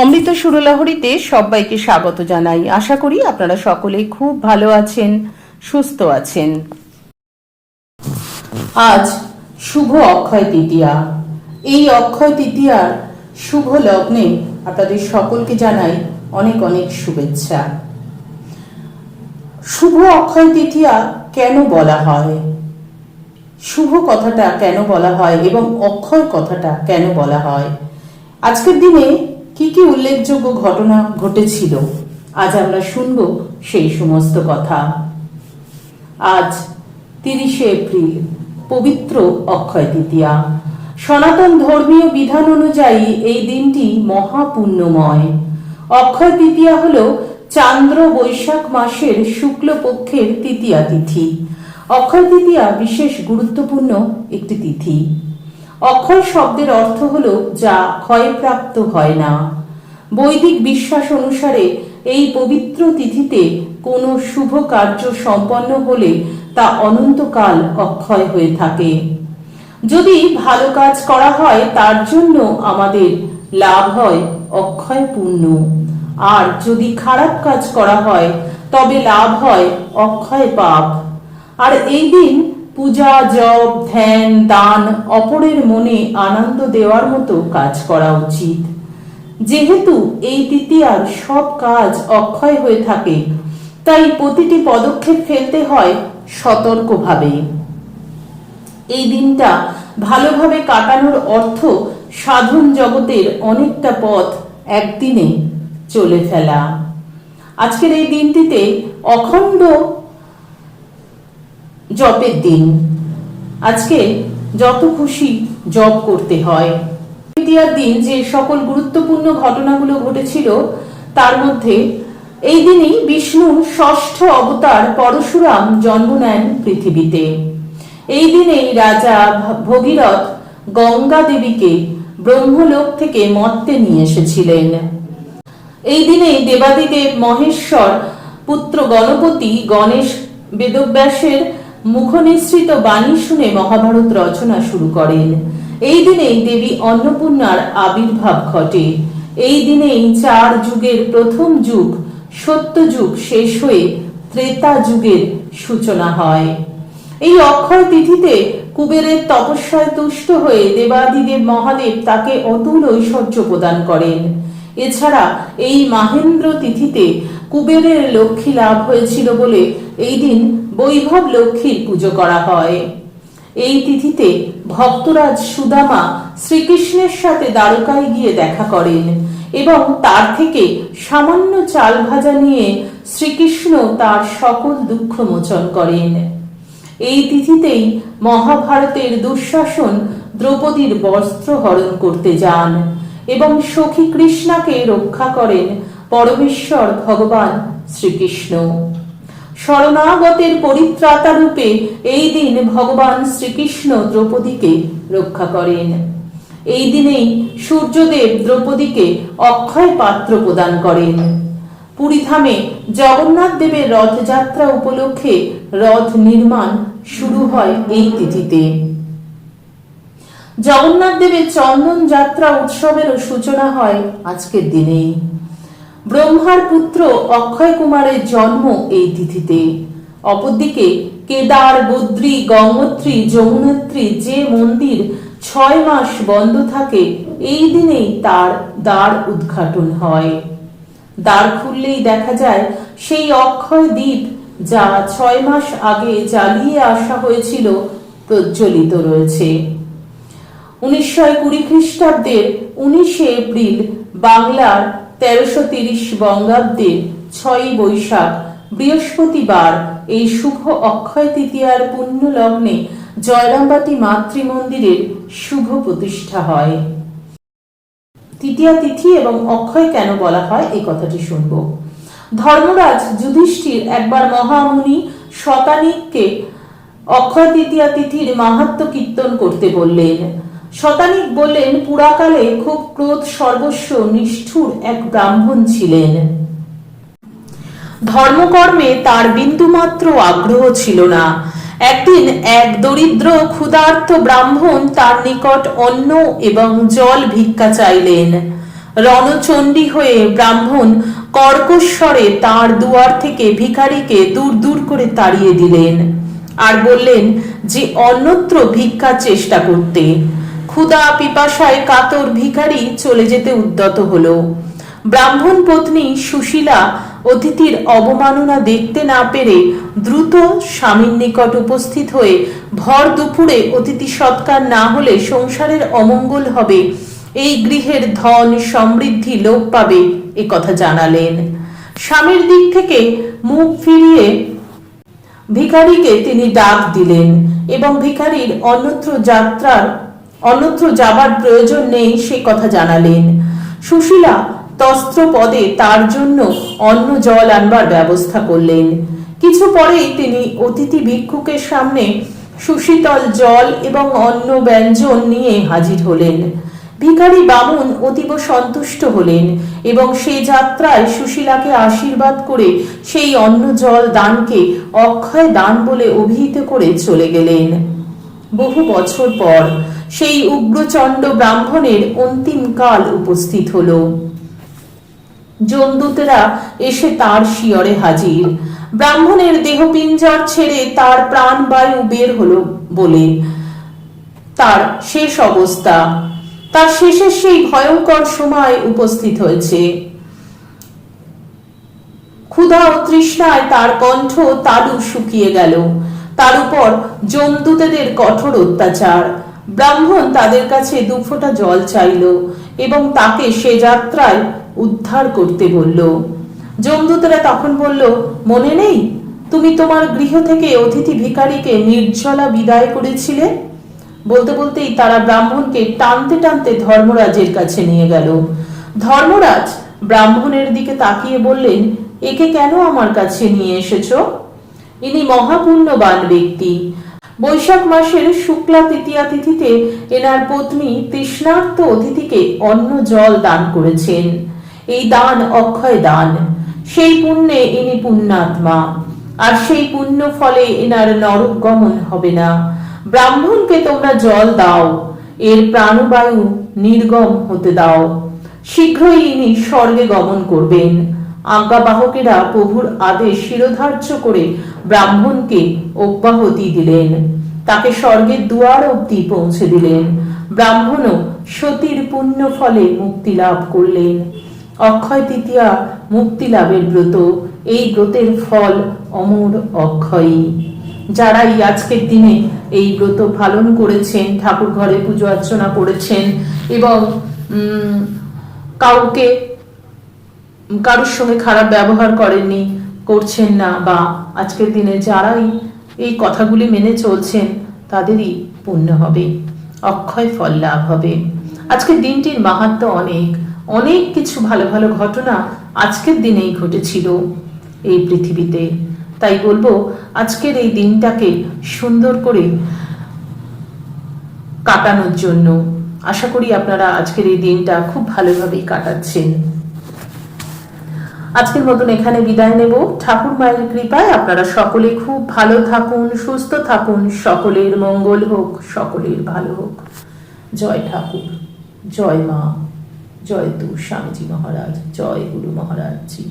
অমৃত সুরলহরীতে সবাইকে স্বাগত জানাই। আশা করি আপনারা সকলেই খুব ভালো আছেন, সুস্থ আছেন। আজ শুভ অক্ষয় তৃতীয়া। এই অক্ষয় তৃতীয়ার শুভ লগ্নে আপনাদের সকলকে জানাই অনেক অনেক শুভেচ্ছা। শুভ অক্ষয় তৃতীয়া কেন বলা হয়? শুভ কথাটা কেন বলা হয় এবং অক্ষয় কথাটা কেন বলা হয়? আজকের দিনে কি কি উল্লেখযোগ্য ঘটনা ঘটেছিল? আজ আমরা শুনব সেই সমস্ত কথা। আজ তিরিশে এপ্রিল, পবিত্র অক্ষয় তৃতীয়া। সনাতন ধর্মীয় বিধান অনুযায়ী এই দিনটি মহাপুণ্যময়। অক্ষয় তৃতীয়া হল চান্দ্র বৈশাখ মাসের শুক্লপক্ষের তৃতীয়া তিথি। অক্ষয় তৃতীয়া বিশেষ গুরুত্বপূর্ণ একটি তিথি। অক্ষয় শব্দের অর্থ হল যা ক্ষয়প্রাপ্ত হয় না। বৈদিক বিশ্বাস অনুসারে এই পবিত্র তিথিতে কোনো শুভ কার্য সম্পন্ন হলে তা অনন্তকাল অক্ষয় হয়ে থাকে। যদি ভালো কাজ করা হয়, তার জন্য আমাদের লাভ হয় অক্ষয় পুণ্য আর যদি খারাপ কাজ করা হয়, তবে লাভ হয় অক্ষয় পাপ আর এই দিন পূজা, জপ, ধ্যান, দান অপরের মনে আনন্দ দেওয়ার মতো কাজ করা উচিত। যেহেতু এই তৃতীয়ার সব কাজ অক্ষয় হয়ে থাকে, তাই প্রতিটি পদক্ষেপ ফেলতে হয় সতর্কভাবে এই দিনটা ভালোভাবে কাটানোর অর্থ সাধন জগতের অনেকটা পথ একদিনে চলে ফেলা। আজকের এই দিনটিতে অখণ্ড জপের দিন। আজকে যত খুশি জপ করতে হয়। তৃতীয়ার দিন যে সকল গুরুত্বপূর্ণ ঘটনাগুলো ঘটেছিল, তার মধ্যে এই দিনই বিষ্ণুর ষষ্ঠ অবতার পরশুরাম জন্ম নেন পৃথিবীতে। এই দিনেই রাজা ভগীরথ গঙ্গা দেবীকে ব্রহ্মলোক থেকে মর্তে নিয়ে এসেছিলেন। এই দিনেই দেবাদিদেব মহেশ্বর পুত্র গণপতি গণেশ বেদব্যাসের মুখনিসৃত বাণী শুনে মহাভারত রচনা শুরু করেন। এই দিনেই দেবী অন্নপূর্ণার আবির্ভাব ঘটে। এই দিনেই চার যুগের প্রথম যুগ, সত্য যুগ শেষ হয়ে ত্রেতা যুগের সূচনা হয়। এই অক্ষয় তিথিতে কুবেরের তপস্যায় তুষ্ট হয়ে দেবাদিদেব মহাদেব তাকে অতুল ঐশ্বর্য প্রদান করেন। এছাড়া এই মাহেন্দ্র তিথিতে কুবেরের লক্ষ্মী লাভ হয়েছিল বলে এই দিন বৈভব লক্ষ্মীর পুজো করা হয়। এই তিথিতে ভক্তরাজ সুদামা শ্রীকৃষ্ণের সাথে দ্বারকায় গিয়ে দেখা করেন এবং তার থেকে সামান্য চাল ভাজা নিয়ে শ্রীকৃষ্ণ তার সকল দুঃখ মোচন করেন। এই তিথিতেই মহাভারতের দুঃশাসন দ্রৌপদীর বস্ত্র হরণ করতে যান এবং সখী কৃষ্ণাকে রক্ষা করেন পরমেশ্বর ভগবান শ্রীকৃষ্ণ। শরণাগতের পরিত্রাতা রূপে এই দিন ভগবান শ্রীকৃষ্ণ দ্রৌপদীকে রক্ষা করেন। এই দিনেই সূর্যদেব দ্রৌপদীকে অক্ষয় পাত্র প্রদান করেন। পুরীধামে জগন্নাথ দেবের রথযাত্রা উপলক্ষে রথ নির্মাণ শুরু হয় এই তিথিতে। জগন্নাথ দেবের চন্দন যাত্রা উৎসবেরও সূচনা হয় আজকের দিনেই। ব্রহ্মার পুত্র অক্ষয় কুমারের জন্ম এই তিথিতে। অপরদিকে কেদার, বদ্রী, গঙ্গোত্রী, যমুনেত্রী যে মন্দির ছয় মাস বন্ধ থাকে, এই দিনেই তার দ্বার উদ্ঘাটন হয়। দ্বার খুললেই দেখা যায়, সেই অক্ষয় দ্বীপ যা ছয় মাস আগে জ্বালিয়ে আসা হয়েছিল, প্রজ্বলিত রয়েছে। উনিশশো কুড়ি খ্রিস্টাব্দের উনিশে এপ্রিল বাংলার তেরোশো তিরিশ বঙ্গাব্দের ছয়ই বৈশাখ, বৃহস্পতিবার এই শুভ অক্ষয় তৃতীয়ার পুণ্য লগ্নে জয়রামবাটি মাতৃমন্দিরের শুভ প্রতিষ্ঠা হয়। তৃতীয়া তিথি এবং অক্ষয় কেন বলা হয়, এই কথাটি শুনব। ধর্মরাজ যুধিষ্ঠির একবার মহামুনি শতানিককে অক্ষয় তৃতীয়া তিথির মাহাত্ম কীর্তন করতে বললেন। শতানিক বললেন, পুরাকালে খুব ক্রোধ সর্বস্ব নিষ্ঠুর এক ব্রাহ্মণ ছিলেন। ধর্মকর্মে তার বিন্দুমাত্র আগ্রহ ছিল না। একদিন এক দরিদ্র ক্ষুধার্ত ব্রাহ্মণ তার নিকট অন্ন এবং জল ভিক্ষা চাইলেন। রণচণ্ডী হয়ে ব্রাহ্মণ কর্কশ্বরে তার দুয়ার থেকে ভিখারিকে দূর দূর করে তাড়িয়ে দিলেন আর বললেন যে, অন্যত্র ভিক্ষার চেষ্টা করতে। ক্ষুধা, পিপাসায় কাতর ভিখারি চলে যেতে উদ্যত হলো। ব্রাহ্মণ পত্নী সুশীলা অতিথির অবমাননা দেখতে না পেরে দ্রুত স্বামীর নিকট উপস্থিত হয়ে ভর দুপুরে অতিথি সৎকার না হলে সংসারের অমঙ্গল হবে, এই গৃহের ধন সমৃদ্ধি লোপ পাবে এ কথা জানালেন। স্বামীর দিক থেকে মুখ ফিরিয়ে ভিখারিকে তিনি ডাক দিলেন এবং ভিখারির অন্যত্র যাত্রার অন্যত্র যাবার প্রয়োজন নেই, সে কথা জানালেন। সুশীলা তস্ত্র পদে তার জন্য অন্ন জল আনবার ব্যবস্থা করলেন। কিছু পরেই তিনি অতিথি ভিক্ষুকের সামনে সুশীতল জল এবং অন্ন ব্যঞ্জন নিয়ে হাজির হলেন। ভিখারি বামুন অতীব সন্তুষ্ট হলেন এবং সেই যাত্রায় সুশীলাকে আশীর্বাদ করে সেই অন্ন জল দানকে অক্ষয় দান বলে অভিহিত করে চলে গেলেন। বহু বছর পর সেই উগ্রচণ্ড ব্রাহ্মণের অন্তিম কাল উপস্থিত হলো। যমদূতেরা এসে তার শিয়রে হাজির। ব্রাহ্মণের দেহপিঞ্জর ছেড়ে তার প্রাণবায়ু বের হলো বলে। তার শেষ অবস্থা, তার শেষের সেই ভয়ঙ্কর সময় উপস্থিত হয়েছে। ক্ষুধা ও তৃষ্ণায় তার কণ্ঠ তালু শুকিয়ে গেল। তার উপর জমদূতেদের কঠোর অত্যাচার। ব্রাহ্মণ তাদের কাছে দুফোঁটা জল চাইল এবং তাকে সে যাত্রায় উদ্ধার করতে বলল। জমদূতেরা তখন বলল, মনে নেই? তুমি তোমার গৃহ থেকে অতিথি ভিখারিকে নির্জলা বিদায় করেছিলে? বলতে বলতেই তারা ব্রাহ্মণকে টানতে টানতে ধর্মরাজের কাছে নিয়ে গেল। ধর্মরাজ ব্রাহ্মণের দিকে তাকিয়ে বললেন, একে কেন আমার কাছে নিয়ে এসেছ? ইনি মহাপুণ্যবান ব্যক্তি। বৈশাখ মাসের শুক্লা তৃতীয়া তিথিতে এনার পত্নী তৃষ্ণার্ত অতিথিকে অন্ন জল দান করেছেন। এই দান অক্ষয় দান। সেই পুণ্যে ইনি পুণ্যাত্মা। আর সেই পুণ্য ফলে এনার নরক গমন হবে না। ব্রাহ্মণকে তোমরা জল দাও। এর প্রাণবায়ু নির্গম হতে দাও। শীঘ্রই ইনি স্বর্গে গমন করবেন। আজ্ঞাবাহকেরা প্রভুর আদেশ শিরোধার্য করে ব্রাহ্মণকে অব্যাহতি দিলেন। তাকে স্বর্গের দুয়ার অবধি পৌঁছে দিলেন। ব্রাহ্মণও সতীর পুণ্য ফলে মুক্তি লাভ করলেন। অক্ষয় তৃতীয়া মুক্তি লাভের ব্রত, এই ব্রতের ফল অমর অক্ষয়ী যারা এই আজকের দিনে এই ব্রত পালন করেছেন, ঠাকুর ঘরে পুজো অর্চনা করেছেন এবং কাউকে কারোর সঙ্গে খারাপ ব্যবহার করেননি, করছেন না বা আজকের দিনে যারাই এই কথাগুলি মেনে চলছেন, তাদেরই পুণ্য হবে, অক্ষয় ফল লাভ হবে। আজকের দিনটির মাহাত্ম অনেক অনেক কিছু ভালো ভালো ঘটনা আজকের দিনেই ঘটেছিল এই পৃথিবীতে। তাই বলব, আজকের এই দিনটাকে সুন্দর করে কাটানোর জন্য আশা করি আপনারা আজকের এই দিনটা খুব ভালোভাবেই কাটাচ্ছেন। আজকের মতন এখানে বিদায় নেব। ঠাকুর মায়ের কৃপায় আপনারা সকলে খুব ভালো থাকুন, সুস্থ থাকুন, সকলের মঙ্গল হোক, সকলের ভালো হোক। জয় ঠাকুর, জয় মা, জয় তু স্বামীজি মহারাজ, জয় গুরু মহারাজ জি